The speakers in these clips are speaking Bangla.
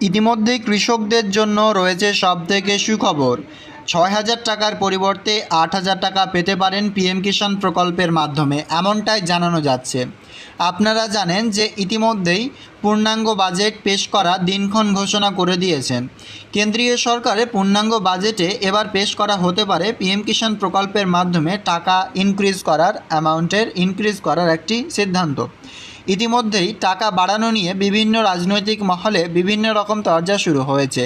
ইতিমধ্যেই কৃষকদের জন্য রয়েছে সবথেকে সুখবর। ছয় হাজার টাকার পরিবর্তে আট হাজার টাকা পেতে পারেন পিএম কিষাণ প্রকল্পের মাধ্যমে, এমনটাই জানানো যাচ্ছে। আপনারা জানেন যে ইতিমধ্যেই পূর্ণাঙ্গ বাজেট পেশ করা দিনক্ষণ ঘোষণা করে দিয়েছেন। কেন্দ্রীয় সরকারের পূর্ণাঙ্গ বাজেটে এবার পেশ করা হতে পারে পিএম কিষাণ প্রকল্পের মাধ্যমে টাকা ইনক্রিজ করার অ্যামাউন্টের ইনক্রিজ করার একটি সিদ্ধান্ত। ইতিমধ্যেই টাকা বাড়ানো নিয়ে বিভিন্ন রাজনৈতিক মহলে বিভিন্ন রকম চর্চা শুরু হয়েছে।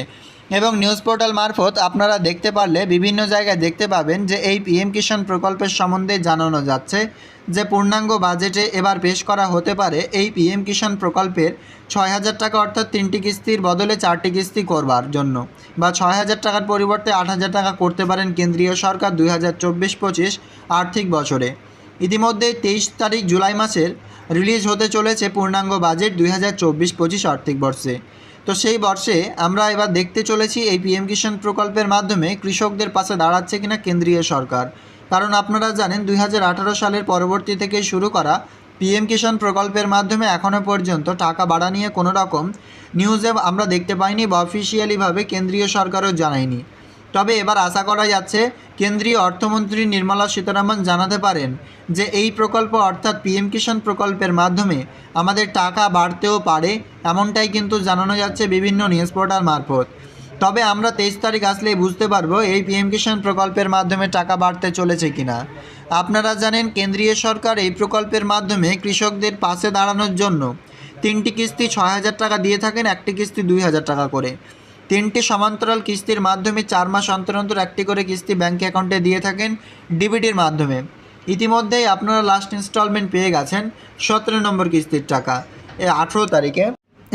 এবং নিউজ পোর্টাল মারফত আপনারা দেখতে পারলে বিভিন্ন জায়গায় দেখতে পাবেন যে এই পিএম কিষাণ প্রকল্পের সম্বন্ধে জানানো যাচ্ছে যে পূর্ণাঙ্গ বাজেটে এবার পেশ করা হতে পারে এই পিএম কিষাণ প্রকল্পের ছয় হাজার টাকা অর্থাৎ তিনটি কিস্তির বদলে চারটি কিস্তি করবার জন্য বা ছয় হাজার টাকার পরিবর্তে আট হাজার টাকা করতে পারেন কেন্দ্রীয় সরকার দুই হাজার চব্বিশ পঁচিশ আর্থিক বছরে। ইতিমধ্যে তেইশ তারিখ জুলাই মাসের রিলিজ হতে চলেছে পূর্ণাঙ্গ বাজেট দুই হাজার চব্বিশ পঁচিশ আর্থিক বর্ষে। তো সেই বর্ষে আমরা এবার দেখতে চলেছি এই পিএম কিষাণ প্রকল্পের মাধ্যমে কৃষকদের পাশে দাঁড়াচ্ছে কিনা কেন্দ্রীয় সরকার। কারণ আপনারা জানেন দুই হাজার আঠারো সালের পরবর্তী থেকে শুরু করা পিএম কিষাণ প্রকল্পের মাধ্যমে এখনও পর্যন্ত টাকা বাড়া নিয়ে কোনো রকম নিউজে আমরা দেখতে পাইনি বা অফিসিয়ালিভাবে কেন্দ্রীয় সরকারও জানায়নি। তবে এবার আশা করা যাচ্ছে কেন্দ্রীয় অর্থমন্ত্রী নির্মলা সীতারামন জানাতে পারেন যে এই প্রকল্প অর্থাৎ পিএম কিষাণ প্রকল্পের মাধ্যমে আমাদের টাকা বাড়তেও পারে, এমনটাই কিন্তু জানানো যাচ্ছে বিভিন্ন নিউজ পোর্টাল মারফত। তবে আমরা তেইশ তারিখ আসলেই বুঝতে পারব এই পিএম কিষাণ প্রকল্পের মাধ্যমে টাকা বাড়তে চলেছে কিনা। আপনারা জানেন কেন্দ্রীয় সরকার এই প্রকল্পের মাধ্যমে কৃষকদের পাশে দাঁড়ানোর জন্য তিনটি কিস্তি ছয় হাজার টাকা দিয়ে থাকেন, একটি কিস্তি দুই হাজার টাকা করে। তিনটি সমান্তরাল কিস্তির মাধ্যমে চার মাস অন্তর অন্তর একটি করে কিস্তি ব্যাঙ্ক অ্যাকাউন্টে দিয়ে থাকেন ডিবিটির মাধ্যমে। ইতিমধ্যেই আপনারা লাস্ট ইনস্টলমেন্ট পেয়ে গেছেন সতেরো নম্বর কিস্তির টাকা। এ আঠেরো তারিখে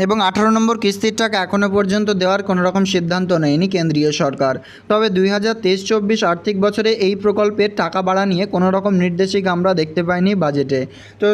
এবং আঠারো নম্বর কিস্তির টাকা এখনও পর্যন্ত দেওয়ার কোনো রকম সিদ্ধান্ত নেয়নি কেন্দ্রীয় সরকার। তবে দুই হাজার তেইশ চব্বিশ আর্থিক বছরে এই প্রকল্পের টাকা বাড়া নিয়ে কোনো রকম নির্দেশিকা আমরা দেখতে পাইনি বাজেটে। তো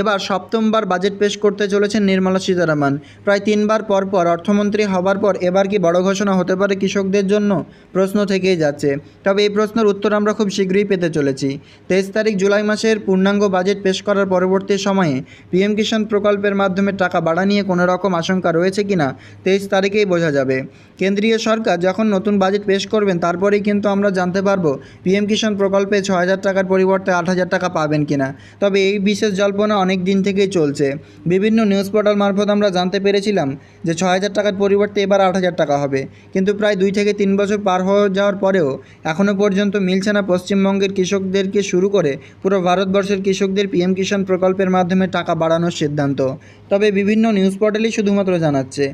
এবার সপ্তমবার বাজেট পেশ করতে চলেছেন নির্মলা সীতারামন। প্রায় তিনবার পর পর অর্থমন্ত্রী হবার পর এবার কি বড় ঘোষণা হতে পারে কৃষকদের জন্য? প্রশ্ন থেকেই যাচ্ছে। তবে এই প্রশ্নের উত্তর আমরা খুব শীঘ্রই পেতে চলেছি। তেইশ তারিখ জুলাই মাসের পূর্ণাঙ্গ বাজেট পেশ করার পরবর্তী সময়ে পিএম কিষাণ প্রকল্পের মাধ্যমে টাকা বাড়া নিয়ে কোনো রকম আশঙ্কা রয়েছে কিনা, তেইশ তারিখেই বোঝা যাবে। কেন্দ্রীয় সরকার যখন নতুন বাজেট পেশ করবেন, তারপরেই কিন্তু আমরা জানতে পারব পিএম কিষাণ প্রকল্পে ছ হাজার টাকার পরিবর্তে আট হাজার টাকা পাবেন কিনা। তবে এই বিশেষ জল্পনা অনেক দিন থেকেই চলছে। বিভিন্ন নিউজ পোর্টাল মারফত আমরা জানতে পেরেছিলাম যে ছ হাজার টাকার পরিবর্তে এবার আট হাজার টাকা হবে। কিন্তু প্রায় দুই থেকে তিন বছর পার হয়ে যাওয়ার পরেও এখনও পর্যন্ত মিলছে না পশ্চিমবঙ্গের কৃষকদেরকে শুরু করে পুরো ভারতবর্ষের কৃষকদের পিএম কিষাণ প্রকল্পের মাধ্যমে টাকা বাড়ানোর সিদ্ধান্ত। তবে বিভিন্ন নিউজ পোর্টালই শুধুমাত্র জানাচ্ছে।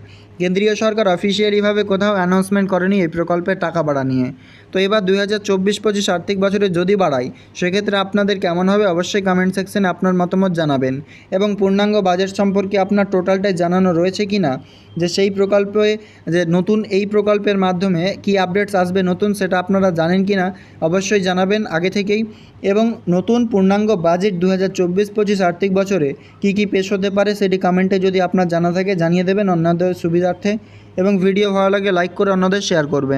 কেন্দ্রীয় সরকার অফিসিয়ালিভাবে কোথাও অ্যানাউন্সমেন্ট করেনি এই প্রকল্পের টাকা বাড়া নিয়ে। তো এবার দুই হাজার চব্বিশ পঁচিশ আর্থিক বছরে যদি বাড়ায়, সেক্ষেত্রে আপনাদের কেমন হবে অবশ্যই কমেন্ট সেকশনে আপনার মতামত জানাবেন। এবং পূর্ণাঙ্গ বাজেট সম্পর্কে আপনার টোটালটাই জানানো রয়েছে কি না, যে সেই প্রকল্পে, যে নতুন এই প্রকল্পের মাধ্যমে কি আপডেটস আসবে নতুন সেটা আপনারা জানেন কি না, অবশ্যই জানাবেন আগে থেকেই। এবং নতুন পূর্ণাঙ্গ বাজেট দু হাজার চব্বিশ পঁচিশ আর্থিক বছরে কী কী পেশ হতে পারে সেটি কমেন্টে যদি আপনার জানা থাকে জানিয়ে দেবেন অন্যদের সুবিধার্থে এবং ভিডিও ভালো লাগে লাইক করে অন্যদের শেয়ার করবেন।